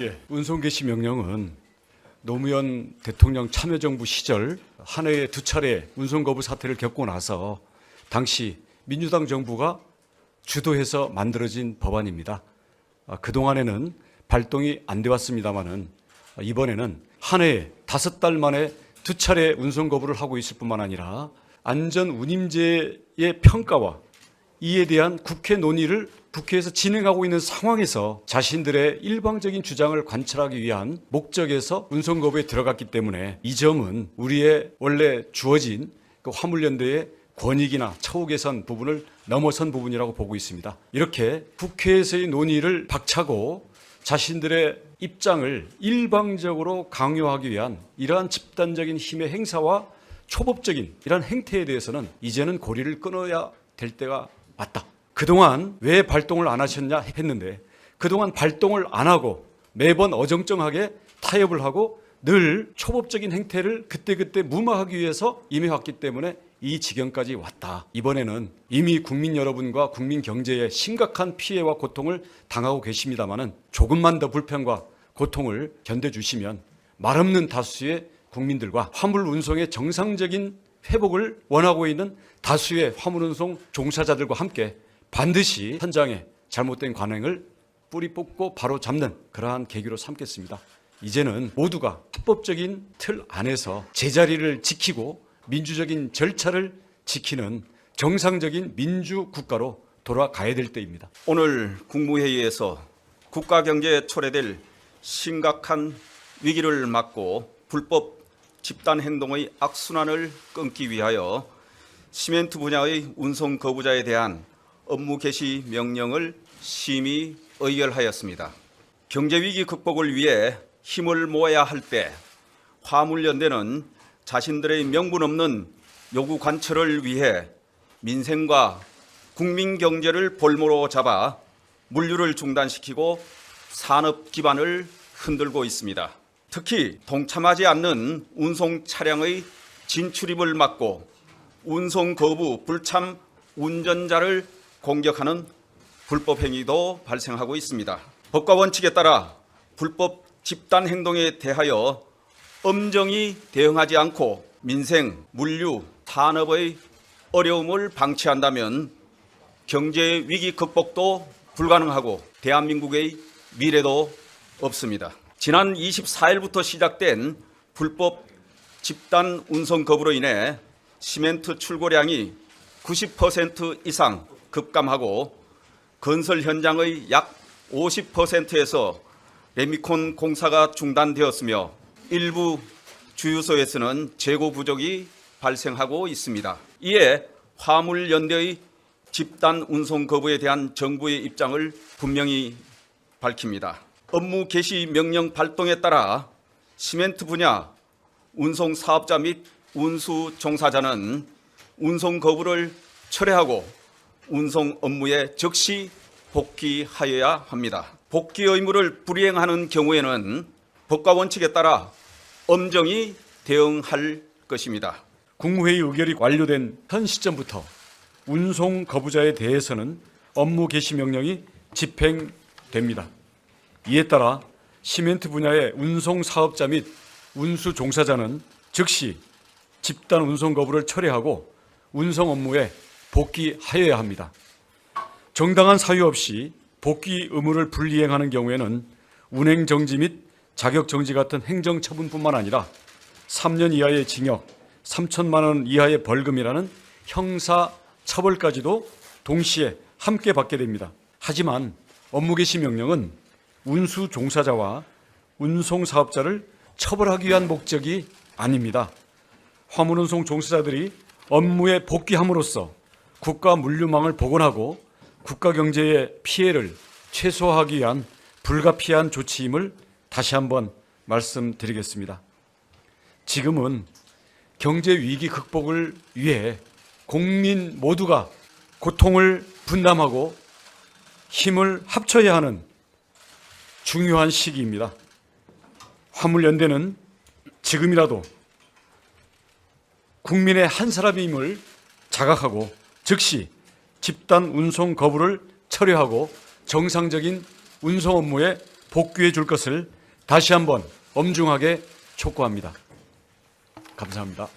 예, 운송 개시 명령은 노무현 대통령 참여정부 시절 한 해에 두 차례 운송 거부 사태를 겪고 나서 당시 민주당 정부가 주도해서 만들어진 법안입니다. 아, 그동안에는 발동이 안돼 왔습니다마는 이번에는 한 해에 다섯 달 만에 두 차례 운송 거부를 하고 있을 뿐만 아니라 안전 운임제의 평가와 이에 대한 국회 논의를 국회에서 진행하고 있는 상황에서 자신들의 일방적인 주장을 관철하기 위한 목적에서 운송 거부에 들어갔기 때문에 이 점은 우리의 원래 주어진 그 화물연대의 권익이나 처우 개선 부분을 넘어선 부분이라고 보고 있습니다. 이렇게 국회에서의 논의를 박차고 자신들의 입장을 일방적으로 강요하기 위한 이러한 집단적인 힘의 행사와 초법적인 이러한 행태에 대해서는 이제는 고리를 끊어야 될 때가 맞다. 그동안 왜 발동을 안 하셨냐 했는데 그동안 발동을 안 하고 매번 어정쩡하게 타협을 하고 늘 초법적인 행태를 그때그때 무마하기 위해서 임해왔기 때문에 이 지경까지 왔다. 이번에는 이미 국민 여러분과 국민 경제에 심각한 피해와 고통을 당하고 계십니다마는 조금만 더 불편과 고통을 견뎌주시면 말없는 다수의 국민들과 화물 운송의 정상적인 회복을 원하고 있는 다수의 화물 운송 종사자들과 함께 반드시 현장에 잘못된 관행을 뿌리 뽑고 바로 잡는 그러한 계기로 삼겠습니다. 이제는 모두가 합법적인 틀 안에서 제자리를 지키고 민주적인 절차를 지키는 정상적인 민주 국가로 돌아가야 될 때입니다. 오늘 국무회의에서 국가 경제에 초래될 심각한 위기를 막고 불법 집단 행동의 악순환을 끊기 위하여 시멘트 분야의 운송 거부자에 대한 업무 개시 명령을 심의 의결하였습니다. 경제 위기 극복을 위해 힘을 모아야 할 때 화물연대는 자신들의 명분 없는 요구 관철을 위해 민생과 국민 경제를 볼모로 잡아 물류를 중단시키고 산업 기반을 흔들고 있습니다. 특히 동참하지 않는 운송 차량의 진출입을 막고 운송 거부 불참 운전자를 공격하는 불법 행위도 발생하고 있습니다. 법과 원칙에 따라 불법 집단 행동에 대하여 엄정히 대응하지 않고 민생, 물류, 산업의 어려움을 방치한다면 경제 위기 극복도 불가능하고 대한민국의 미래도 없습니다. 지난 24일부터 시작된 불법 집단 운송 거부로 인해 시멘트 출고량이 90% 이상 급감하고 건설 현장의 약 50%에서 레미콘 공사가 중단되었으며 일부 주유소에서는 재고 부족이 발생하고 있습니다. 이에 화물연대의 집단 운송 거부에 대한 정부의 입장을 분명히 밝힙니다. 업무 개시 명령 발동에 따라 시멘트 분야 운송 사업자 및 운수 종사자는 운송 거부를 철회하고 운송 업무에 즉시 복귀하여야 합니다. 복귀 의무를 불이행하는 경우에는 법과 원칙에 따라 엄정히 대응할 것입니다. 국무회의 의결이 완료된 현 시점부터 운송 거부자에 대해서는 업무 개시 명령이 집행됩니다. 이에 따라 시멘트 분야의 운송 사업자 및 운수 종사자는 즉시 집단 운송 거부를 철회하고 운송 업무에 복귀하여야 합니다. 정당한 사유 없이 복귀 의무를 불이행하는 경우에는 운행 정지 및 자격 정지 같은 행정 처분뿐만 아니라 3년 이하의 징역, 3천만 원 이하의 벌금이라는 형사 처벌까지도 동시에 함께 받게 됩니다. 하지만 업무 개시 명령은 운수 종사자와 운송 사업자를 처벌하기 위한 목적이 아닙니다. 화물운송 종사자들이 업무에 복귀함으로써 국가 물류망을 복원하고 국가 경제의 피해를 최소화하기 위한 불가피한 조치임을 다시 한번 말씀드리겠습니다. 지금은 경제 위기 극복을 위해 국민 모두가 고통을 분담하고 힘을 합쳐야 하는 중요한 시기입니다. 화물연대는 지금이라도 국민의 한 사람임을 자각하고 즉시 집단 운송 거부를 철회하고 정상적인 운송 업무에 복귀해 줄 것을 다시 한번 엄중하게 촉구합니다. 감사합니다.